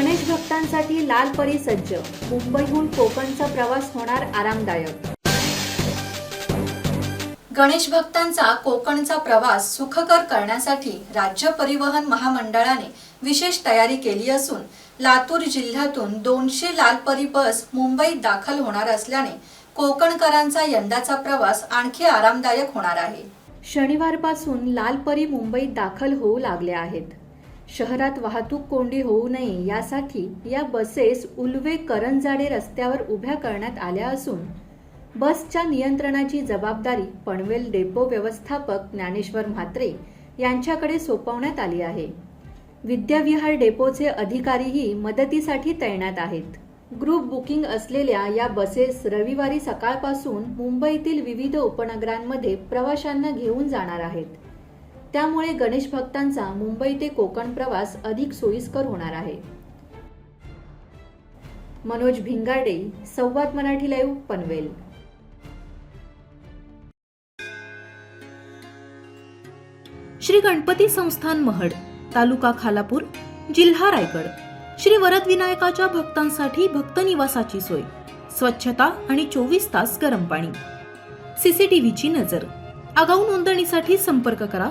लाल परी सज्ज. मुंबईहून कोकणचा प्रवास होणार आरामदायक. गणेश भक्तांचा कोकणचा प्रवास सुखकर करण्यासाठी राज्य परिवहन महामंडळाने विशेष तयारी केली असून लातूर जिल्ह्यातून दोनशे लालपरी बस मुंबईत दाखल होणार असल्याने कोकणकरांचा यंदाचा प्रवास आणखी आरामदायक होणार आहे. शनिवारपासून लाल परी मुंबईत दाखल होऊ लागल्या आहेत. शहरात वाहतूक कोंडी होऊ नये यासाठी या बसेस उल्वे करंजाडे रस्त्यावर उभ्या करण्यात आल्या असून बसच्या नियंत्रणाची जबाबदारी पनवेल डेपो व्यवस्थापक ज्ञानेश्वर म्हात्रे यांच्याकडे सोपवण्यात आली आहे. विद्याविहार डेपोचे अधिकारीही मदतीसाठी तैनात आहेत. ग्रुप बुकिंग असलेल्या या बसेस रविवारी सकाळपासून मुंबईतील विविध उपनगरांमध्ये प्रवाशांना घेऊन जाणार आहेत. त्यामुळे गणेश भक्तांचा मुंबई ते कोकण प्रवास अधिक सोयीस्कर होणार आहे. मनोज भिंगाडे संवाद मराठी लाईव्ह पनवेल. श्री गणपती संस्थान महड तालुका खालापूर जिल्हा रायगड. श्री वरद विनायकाच्या भक्तांसाठी भक्त निवासाची सोय स्वच्छता आणि चोवीस तास गरम पाणी. सीसीटीव्हीची नजर. आगाऊ नोंदणीसाठी संपर्क करा